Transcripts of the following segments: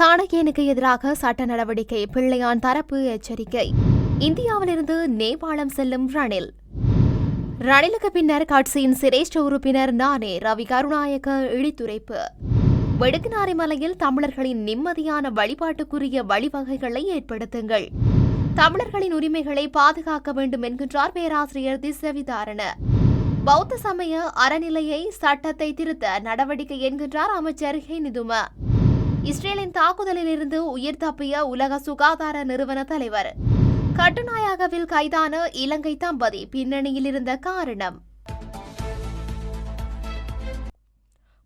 சாணக்கியனுக்கு எதிராக சட்ட நடவடிக்கை பிள்ளையான் தரப்பு எச்சரிக்கை. இந்தியாவிலிருந்து நேபாளம் செல்லும் ரணில். ரணிலுக்கு பின்னர் கட்சியின் சிரேஷ்ட உறுப்பினர் நானே ரவி கருணாயக்க இழித்துரைப்பு. வெடுக்குநாரி மலையில் தமிழர்களின் நிம்மதியான வழிபாட்டுக்குரிய வழிவகைகளை ஏற்படுத்துங்கள். தமிழர்களின் உரிமைகளை பாதுகாக்க வேண்டும் என்கின்றார் பேராசிரியர் திசவிதாரண. பௌத்த சமய அறநிலையை சட்டத்தை திருத்த நடவடிக்கை என்கின்றார் அமைச்சர் ஹெனிதும. இஸ்ரேலின் தாக்குதலிலிருந்து உயிர் தப்பிய உலக சுகாதார நிறுவன தலைவர். கட்டுநாயகவில் கைதான இலங்கை தம்பதி பின்னணியில் இருந்த காரணம்.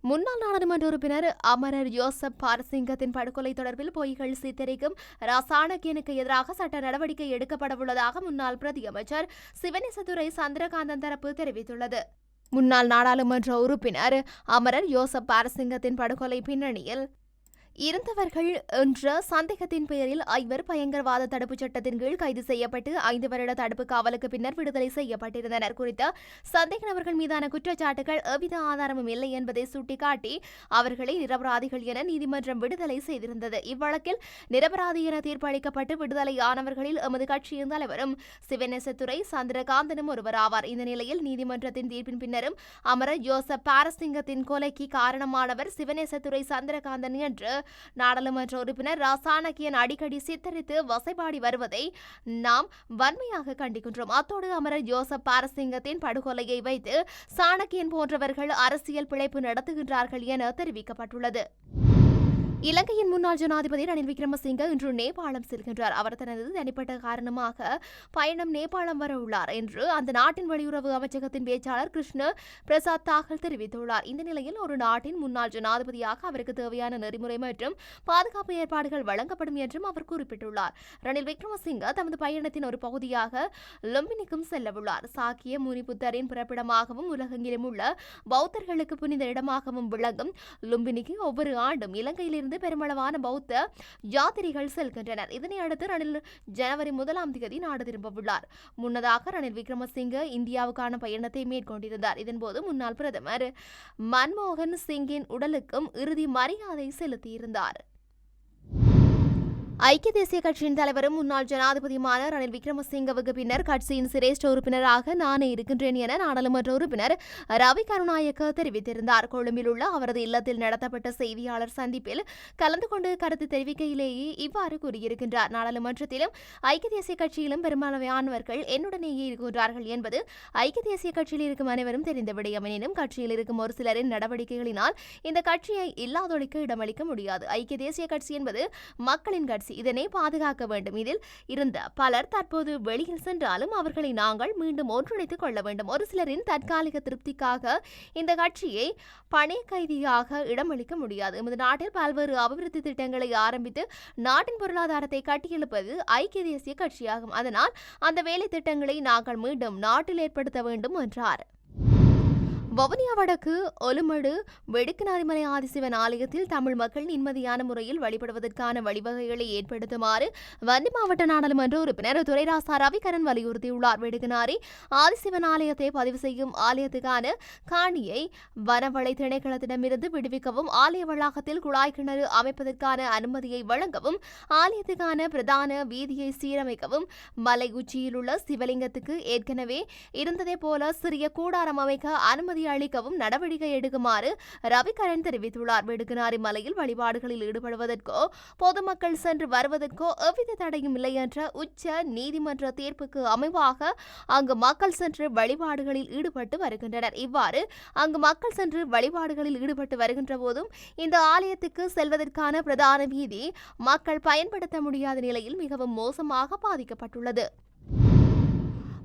முன்னாள் நாடாளுமன்ற உறுப்பினர் அமரர் யோசப் பாரசிங்கத்தின் படுகொலை தொடர்பில் பொய்கள் சித்தரிக்கும் ராசாணக்கியனுக்கு எதிராக சட்ட நடவடிக்கை எடுக்கப்படவுள்ளதாக முன்னாள் பிரதியமைச்சர் சிவனேசதுரை சந்திரகாந்தன் தரப்பு தெரிவித்துள்ளது. முன்னாள் நாடாளுமன்ற உறுப்பினர் அமரர் யோசப் பாரசிங்கத்தின் படுகொலை பின்னணியில் இருந்தவர்கள் என்ற சந்தேகத்தின் பெயரில் ஐவர் பயங்கரவாத தடுப்புச் சட்டத்தின் கீழ் கைது செய்யப்பட்டு ஐந்து வருட தடுப்பு காவலுக்கு பின்னர் விடுதலை செய்யப்பட்டிருந்தனர் குறித்த சந்தேக நபர்கள் மீதான குற்றச்சாட்டுகள் எவ்வித ஆதாரமும் இல்லை என்பதை சுட்டிக்காட்டி அவர்களை நிரபராதிகள் என நீதிமன்றம் விடுதலை செய்திருந்தது. இவ்வழக்கில் நிரபராதி என தீர்ப்பளிக்கப்பட்டு விடுதலையானவர்களில் எமது கட்சியின் தலைவரும் சிவநேசத்துறை சந்திரகாந்தனும் ஒருவர் ஆவார். இந்த நிலையில் நீதிமன்றத்தின் தீர்ப்பின் பின்னரும் அமர ஜோசப் பாரசிங்கத்தின் கொலைக்கு காரணமானவர் சிவநேசத்துறை சந்திரகாந்தன் என்று நாடாளுமன்ற உறுப்பினர் ராசாணக்கியன் அடிக்கடி சித்தரித்து வசைபாடி வருவதை நாம் வன்மையாக கண்டிக்கின்றோம். அத்தோடு அமரர் ஜோசப் பாரசிங்கத்தின் படுகொலையை வைத்து சாணக்கியன் போன்றவர்கள் அரசியல் பிழைப்பு நடத்துகின்றார்கள் என தெரிவிக்கப்பட்டுள்ளது. இலங்கையின் முன்னாள் ஜனாதிபதி ரணில் விக்ரமசிங்க இன்று நேபாளம் செல்கின்றார். அவர் தனது தனிப்பட்ட காரணமாக பயணம் நேபாளம் வர உள்ளார் என்று அந்த நாட்டின் வெளியுறவு அமைச்சகத்தின் பேச்சாளர் கிருஷ்ண பிரசாத் தாகல் தெரிவித்துள்ளார். இந்த நிலையில் ஒரு நாட்டின் முன்னாள் ஜனாதிபதியாக அவருக்கு தேவையான நெறிமுறை மற்றும் பாதுகாப்பு ஏற்பாடுகள் வழங்கப்படும் என்றும் அவர் குறிப்பிட்டுள்ளார். ரணில் விக்ரமசிங்க தமது பயணத்தின் ஒரு பகுதியாக லொம்பினிக்கும் செல்லவுள்ளார். சாக்கிய முனிபுத்தரின் பிறப்பிடமாகவும் உலகெங்கிலும் உள்ள பௌத்தர்களுக்கு புனித இடமாகவும் விளங்கும் லும்பினிக்கு ஒவ்வொரு ஆண்டும் இலங்கையிலிருந்து பெருமளவான பௌத்த யாத்திரிகள் செல்கின்றனர். இதனை அடுத்து ரணில் ஜனவரி முதலாம் தேதி நாடு திரும்பவுள்ளார் முன்னதாக ரணில் விக்ரமசிங்க இந்தியாவுக்கான பயணத்தை மேற்கொண்டிருந்தார். இதன்போது முன்னாள் பிரதமர் மன்மோகன் சிங்கின் உடலுக்கும் இறுதி மரியாதை செலுத்தியிருந்தார். ஐக்கிய தேசிய கட்சியின் தலைவரும் முன்னாள் ஜனாதிபதியுமான ரணில் விக்ரமசிங்கவுக்கு பின்னர் கட்சியின் சிரேஷ்ட உறுப்பினராக நானே இருக்கின்றேன் என நாடாளுமன்ற உறுப்பினர் ரவி கருணாயக்க தெரிவித்திருந்தார். கொழும்பில் உள்ள அவரது இல்லத்தில் நடத்தப்பட்ட செய்தியாளர் சந்திப்பில் கலந்து கொண்டு கருத்து தெரிவிக்கையிலேயே இவ்வாறு கூறியிருக்கின்றார். நாடாளுமன்றத்திலும் ஐக்கிய தேசிய கட்சியிலும் பெரும்பாலானவர்கள் என்னுடனேயே இருக்கின்றார்கள் என்பது ஐக்கிய தேசிய கட்சியில் இருக்கும் அனைவரும் தெரிந்த விடயம். எனினும் கட்சியில் இருக்கும் ஒரு சிலரின் நடவடிக்கைகளினால் இந்த கட்சியை இல்லாதொழிக்க இடமளிக்க முடியாது. ஐக்கிய தேசிய கட்சி என்பது மக்களின் கட்சி. இதனை பாதுகாக்க வேண்டும். இதில் இருந்த பலர் தற்போது வெளியில் சென்றாலும் அவர்களை நாங்கள் மீண்டும் ஒன்றிணைத்துக் கொள்ள வேண்டும். ஒரு சிலரின் தற்காலிக திருப்திக்காக இந்த கட்சியை பணி கைதியாக இடமளிக்க முடியாது. எமது நாட்டில் பல்வேறு அபிவிருத்தி திட்டங்களை ஆரம்பித்து நாட்டின் பொருளாதாரத்தை கட்டியெழுப்பது ஐக்கிய தேசிய கட்சியாகும். அதனால் அந்த வேலை திட்டங்களை நாங்கள் மீண்டும் நாட்டில் ஏற்படுத்த வேண்டும் என்றார். வவுனியா வடக்கு ஒலுமடு வெடுக்குநாரிமலை ஆதிசிவன் ஆலயத்தில் தமிழ் மக்கள் நிம்மதியான முறையில் வழிபடுவதற்கான வழிவகைகளை ஏற்படுத்துமாறு வன்னி மாவட்ட நாடாளுமன்ற உறுப்பினர் துரைராசா ரவிகரன் வலியுறுத்தியுள்ளார். வெடுக்குநாரி ஆதிசிவன் ஆலயத்தை பதிவு செய்யும் ஆலயத்துக்கான காணியை வனவளை திணைக்களத்திடமிருந்து விடுவிக்கவும் ஆலய வளாகத்தில் குழாய் கிணறு அமைப்பதற்கான அனுமதியை வழங்கவும் ஆலயத்துக்கான பிரதான வீதியை சீரமைக்கவும் மலை உச்சியில் உள்ள சிவலிங்கத்துக்கு ஏற்கனவே இருந்ததை போல சிறிய கூடாரம் அமைக்க அனுமதி அளிக்கவும் நடவடிக்கை எடுக்குமாறு ரவிகரன் தெரிவித்துள்ளார். வெடுக்குநாரி மலையில் வழிபாடுகளில் ஈடுபடுவதற்கோ பொதுமக்கள் சென்று வருவதற்கோ எவ்வித தடையும் இல்லை என்ற உச்ச நீதிமன்ற தீர்ப்புக்கு அமைவாக அங்கு மக்கள் சென்று வழிபாடுகளில் ஈடுபட்டு வருகின்றனர். இவ்வாறு அங்கு மக்கள் சென்று வழிபாடுகளில் ஈடுபட்டு வருகின்ற போதும் இந்த ஆலயத்துக்கு செல்வதற்கான பிரதான வீதி மக்கள் பயன்படுத்த முடியாத நிலையில் மிகவும் மோசமாக பாதிக்கப்பட்டுள்ளது.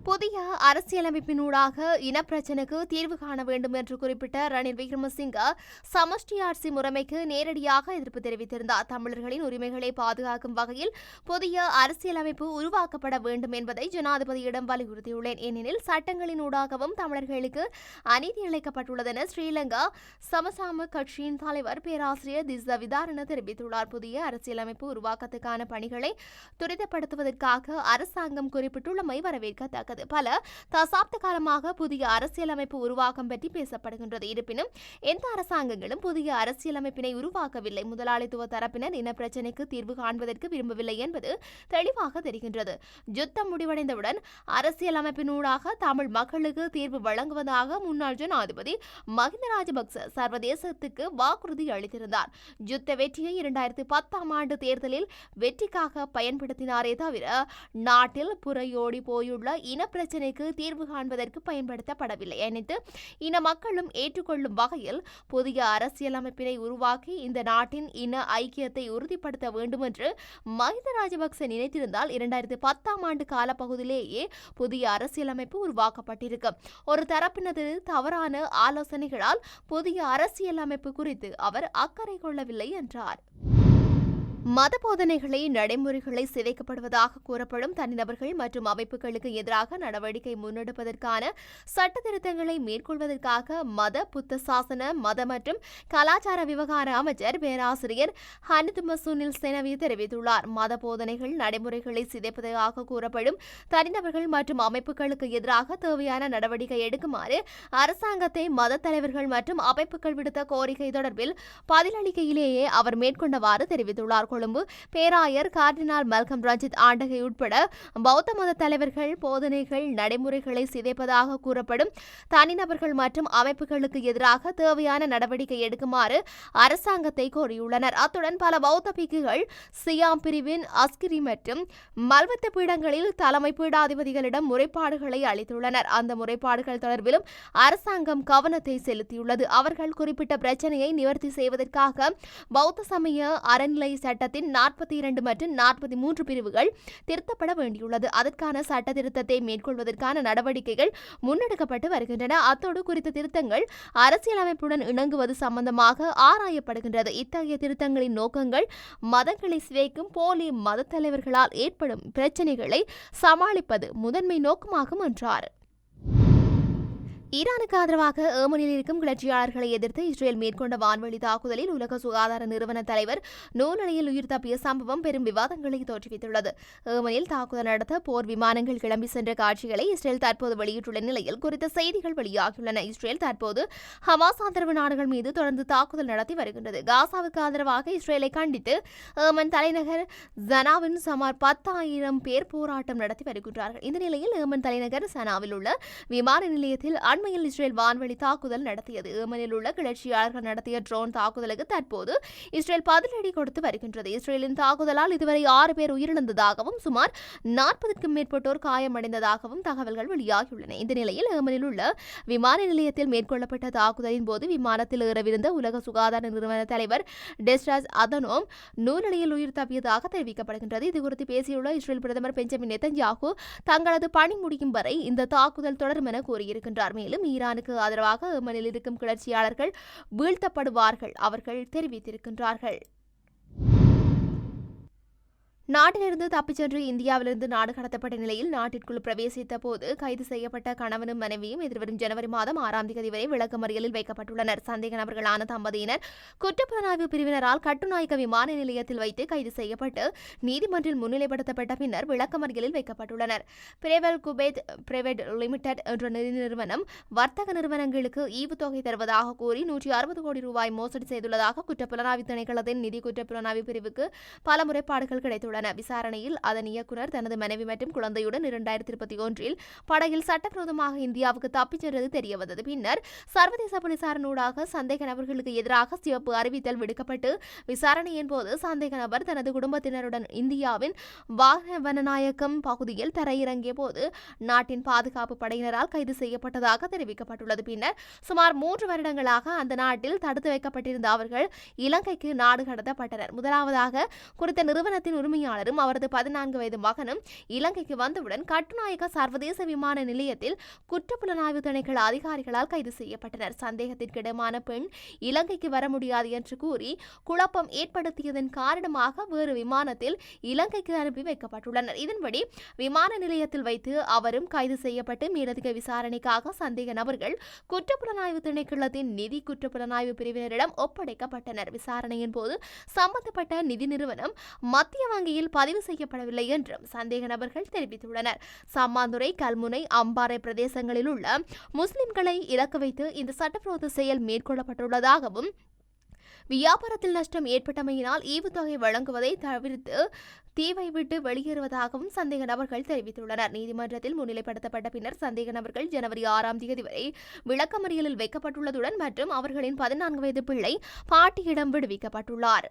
புதிய அரசியலமைப்பினூடாக இனப்பிரச்சினைக்கு தீர்வு காண வேண்டும் என்று குறிப்பிட்ட ரணில் விக்ரமசிங்க சமஷ்டி ஆட்சி முறைமைக்கு நேரடியாக எதிர்ப்பு தெரிவித்திருந்தார். தமிழர்களின் உரிமைகளை பாதுகாக்கும் வகையில் புதிய அரசியலமைப்பு உருவாக்கப்பட வேண்டும் என்பதை ஜனாதிபதியிடம் வலியுறுத்தியுள்ளேன். ஏனெனில் சட்டங்களின் ஊடாகவும் தமிழர்களுக்கு அநீதி இழைக்கப்பட்டுள்ளதென ஸ்ரீலங்கா சமசாம கட்சியின் தலைவர் பேராசிரியர் திச விதாரண தெரிவித்துள்ளார். புதிய அரசியலமைப்பு உருவாக்கத்துக்கான பணிகளை துரிதப்படுத்துவதற்காக அரசாங்கம் குறிப்பிட்டுள்ளமை வரவேற்கத்தக்கது. குறிப்பிடத்தக்கது பல தசாப்த காலமாக புதிய அரசியலமைப்பு உருவாக்கம் பற்றி பேசப்படுகின்றது. இருப்பினும் எந்த அரசாங்கங்களும் புதிய அரசியலமைப்பினை உருவாக்கவில்லை. முதலாளித்துவ தரப்பினர் இன பிரச்சினைக்கு தீர்வு காண்பதற்கு விரும்பவில்லை என்பது தெளிவாக தெரிகின்றது. யுத்தம் முடிவடைந்தவுடன் அரசியலமைப்பினூடாக தமிழ் மக்களுக்கு தீர்வு வழங்குவதாக முன்னாள் ஜனாதிபதி மஹிந்த ராஜபக்ச சர்வதேசத்துக்கு வாக்குறுதி அளித்திருந்தார். யுத்த வெற்றியை இரண்டாயிரத்தி பத்தாம் ஆண்டு தேர்தலில் வெற்றிக்காக பயன்படுத்தினாரே தவிர நாட்டில் புறையோடி போயுள்ள இன பிரச்சினைக்கு தீர்வு காண்பதற்கு பயன்படுத்தப்படவில்லை. அனைத்து இன மக்களும் ஏற்றுக்கொள்ளும் வகையில் புதிய அரசியலமைப்பினை உருவாக்கி இந்த நாட்டின் இன ஐக்கியத்தை உறுதிப்படுத்த வேண்டும் என்று மஹிந்த ராஜபக்ச நினைத்திருந்தால் இரண்டாயிரத்தி பத்தாம் ஆண்டு காலப்பகுதியிலேயே புதிய அரசியலமைப்பு உருவாக்கப்பட்டிருக்கும் ஒரு தரப்பினது தவறான ஆலோசனைகளால் புதிய அரசியலமைப்பு குறித்து அவர் அக்கறை கொள்ளவில்லை என்றார். மத போதனைகளை நடைமுறைகளை சிதைக்கப்படுவதாக கூறப்படும் தனிநபர்கள் மற்றும் அமைப்புகளுக்கு எதிராக நடவடிக்கை முன்னெடுப்பதற்கான சட்ட திருத்தங்களை மேற்கொள்வதற்காக மத புத்த சாசன மத மற்றும் கலாச்சார விவகார அமைச்சர் பேராசிரியர் ஹனிதும சுனில் செனவி தெரிவித்துள்ளார். மத போதனைகள் நடைமுறைகளை சிதைப்பதாக கூறப்படும் தனிநபர்கள் மற்றும் அமைப்புகளுக்கு எதிராக தேவையான நடவடிக்கை எடுக்குமாறு அரசாங்கத்தை மத தலைவர்கள் மற்றும் அமைப்புகள் விடுத்த கோரிக்கை தொடர்பில் பதிலளிக்கையிலேயே அவர் மேற்கொண்டவாறு தெரிவித்துள்ளார். கொழும்பு பேராயர் கார்டினால் மல்கம் ரஞ்சித் ஆண்டகை உட்பட பௌத்த மத தலைவர்கள் போதனைகள் நடைமுறைகளை சிதைப்பதாக கூறப்படும் தனிநபர்கள் மற்றும் அமைப்புகளுக்கு எதிராக தேவையான நடவடிக்கை எடுக்குமாறு அரசாங்கத்தை கோரியுள்ளனர். அத்துடன் பல பௌத்த பிக்குகள் சியாம் பிரிவின் அஸ்கிரி மற்றும் மல்வத்த பீடங்களில் தலைமை பீடாதிபதிகளிடம் முறைப்பாடுகளை அளித்துள்ளனர். அந்த முறைப்பாடுகள் தொடர்பிலும் அரசாங்கம் கவனத்தை செலுத்தியுள்ளது. அவர்கள் குறிப்பிட்ட பிரச்சனையை நிவர்த்தி செய்வதற்காக பௌத்த சமய அறநிலை சட்டத்தின் நாற்பத்தி இரண்டு மற்றும் நாற்பத்தி மூன்று பிரிவுகள் திருத்தப்பட வேண்டியுள்ளது. அதற்கான சட்ட திருத்தத்தை மேற்கொள்வதற்கான நடவடிக்கைகள் முன்னெடுக்கப்பட்டு வருகின்றன. அத்தோடு குறித்த திருத்தங்கள் அரசியலமைப்புடன் இணங்குவது சம்பந்தமாக ஆராயப்படுகின்றது. இத்தகைய திருத்தங்களின் நோக்கங்கள் மதங்களை சிதைக்கும் போலி மத தலைவர்களால் ஏற்படும் பிரச்சினைகளை சமாளிப்பது முதன்மை நோக்கமாகும் என்றார். ஈரானுக்கு ஆதரவாக ஏமனில் இருக்கும் கிளர்ச்சியாளர்களை எதிர்த்து இஸ்ரேல் மேற்கொண்ட வான்வழி தாக்குதலில் உலக சுகாதார நிறுவன தலைவர் நூலணியில் உயிர் தப்பிய சம்பவம் பெரும் விவாதங்களை தோற்றுவித்துள்ளது. ஏமனில் தாக்குதல் நடத்த போர் விமானங்கள் கிளம்பி சென்ற காட்சிகளை இஸ்ரேல் தற்போது வெளியிட்டுள்ள நிலையில் குறித்த செய்திகள் வெளியாகியுள்ளன. இஸ்ரேல் தற்போது ஹமாஸ் ஆதரவு நாடுகள் மீது தொடர்ந்து தாக்குதல் நடத்தி வருகின்றது. காசாவுக்கு ஆதரவாக இஸ்ரேலை கண்டித்து ஏமன் தலைநகர் ஜனாவின் சுமார் பத்தாயிரம் பேர் போராட்டம் நடத்தி வருகின்றார்கள். இந்த நிலையில் ஏமன் தலைநகர் சனாவில் உள்ள விமான நிலையத்தில் அண்மையில் இஸ்ரேல் வான்வழி தாக்குதல் நடத்தியது. ஏமனில் உள்ள கிளர்ச்சியாளர்கள் நடத்திய ட்ரோன் தாக்குதலுக்கு தற்போது இஸ்ரேல் பதிலடி கொடுத்து வருகின்றது. இஸ்ரேலின் தாக்குதலால் இதுவரை ஆறு பேர் உயிரிழந்ததாகவும் சுமார் நாற்பதுக்கும் மேற்பட்டோர் காயமடைந்ததாகவும் தகவல்கள் வெளியாகியுள்ளன. இந்த நிலையில் ஏமனில் உள்ள விமான நிலையத்தில் மேற்கொள்ளப்பட்ட தாக்குதலின் போது விமானத்தில் ஏறவிருந்த உலக சுகாதார நிறுவன தலைவர் டெஸ்ராஸ் அதனோம் நூலடியில் உயிர் தப்பியதாக தெரிவிக்கப்படுகின்றது. இதுகுறித்து பேசியுள்ள இஸ்ரேல் பிரதமர் பெஞ்சமின் நெத்தன்யாகு தங்களது பணி முடியும் வரை இந்த தாக்குதல் தொடரும் என கூறியிருக்கின்றார். மேலும் ஈரானுக்கு ஆதரவாக ஏமனில் இருக்கும் கிளர்ச்சியாளர்கள் வீழ்த்தப்படுவார்கள் அவர்கள் தெரிவித்திருக்கின்றார்கள். நாட்டிலிருந்து தப்பிச் சென்று இந்தியாவிலிருந்து நாடு கடத்தப்பட்ட நிலையில் நாட்டிற்குள் பிரவேசித்த போது கைது செய்யப்பட்ட கணவனும் மனைவியும் எதிர்வரும் ஜனவரி மாதம் ஆறாம் தேதி வரை விளக்கமறியலில் வைக்கப்பட்டுள்ளனர். சந்தேக நபர்களான தம்பதியினர் குற்றப்புலனாய்வு பிரிவினரால் கட்டுநாயக்க விமான நிலையத்தில் வைத்து கைது செய்யப்பட்டு நீதிமன்றில் முன்னிலைப்படுத்தப்பட்ட பின்னர் விளக்கமறியலில் வைக்கப்பட்டுள்ளனர். பிரேவல் குபேத் பிரைவேட் லிமிடெட் என்ற நிதி நிறுவனம் வர்த்தக நிறுவனங்களுக்கு ஈவுத்தொகை தருவதாக கூறி நூற்றி அறுபது கோடி ரூபாய் மோசடி செய்துள்ளதாக குற்றப்புலனாய்வு திணைக்களத்தின் நிதி குற்றப்புலனாய்வு பிரிவுக்கு பல முறைப்பாடுகள் கிடைத்துள்ளன. விசாரணையில் அதன் இயக்குனர் தனது மனைவி மற்றும் குழந்தையுடன் இரண்டாயிரத்தி இருபத்தி ஒன்றில் படகில் சட்டவிரோதமாக இந்தியாவுக்கு தப்பிச் சென்றது தெரியவந்தது. பின்னர் சர்வதேச போலீசாரினூடாக சந்தேக நபர்களுக்கு எதிராக சிவப்பு அறிவித்தல் விடுக்கப்பட்டு விசாரணையின் போது சந்தேக நபர் தனது குடும்பத்தினருடன் இந்தியாவின் வாகவனநாயக்கம் பகுதியில் தரையிறங்கிய போது நாட்டின் பாதுகாப்பு படையினரால் கைது செய்யப்பட்டதாக தெரிவிக்கப்பட்டுள்ளது. பின்னர் சுமார் மூன்று வருடங்களாக அந்த நாட்டில் தடுத்து வைக்கப்பட்டிருந்த அவர்கள் இலங்கைக்கு நாடு கடத்தப்பட்டனர். முதலாவதாக குறித்த நிறுவனத்தின் உரிமையாளரும் அவரது பதினான்கு வயது மகனும் இலங்கைக்கு வந்தவுடன் கட்டுநாயக்க சர்வதேச விமான நிலையத்தில் குற்றப்புலனாய்வு திணைக்கள அதிகாரிகளால் கைது செய்யப்பட்டனர். சந்தேகத்திற்கிடமான பெண் இலங்கைக்கு வர முடியாது என்று கூறி குழப்பம் ஏற்படுத்தியதன் காரணமாக வேறு விமானத்தில் இலங்கைக்கு அனுப்பி வைக்கப்பட்டுள்ளனர். இதன்படி விமான நிலையத்தில் வைத்து அவரும் கைது செய்யப்பட்டு மேலதிக விசாரணைக்காக சந்தேக நபர்கள் குற்றப்புலனாய்வு திணைக்களத்தின் நிதி குற்றப்புலனாய்வு பிரிவினரிடம் ஒப்படைக்கப்பட்டனர். விசாரணையின் போது சம்பந்தப்பட்ட நிதி நிறுவனம் மத்திய வங்கியில் முறையில் பதிவு செய்யப்படவில்லை என்றும் சந்தேக நபர்கள் தெரிவித்துள்ளனர். சம்மாந்துறை கல்முனை அம்பாறை பிரதேசங்களில் உள்ள முஸ்லிம்களை இலக்கு வைத்து இந்த சட்டவிரோத செயல் மேற்கொள்ளப்பட்டுள்ளதாகவும் வியாபாரத்தில் நஷ்டம் ஏற்பட்டமையினால் ஈவுத்தொகை வழங்குவதை தவிர்த்து தீவை விட்டு வெளியேறுவதாகவும் சந்தேக நபர்கள் தெரிவித்துள்ளனர். நீதிமன்றத்தில் முன்னிலைப்படுத்தப்பட்ட பின்னர் சந்தேக நபர்கள் ஜனவரி ஆறாம் தேதி வரை விளக்கமறியலில் வைக்கப்பட்டுள்ளதுடன் மற்றும் அவர்களின் பதினான்கு வயது பிள்ளை பாட்டியிடம் விடுவிக்கப்பட்டுள்ளார்.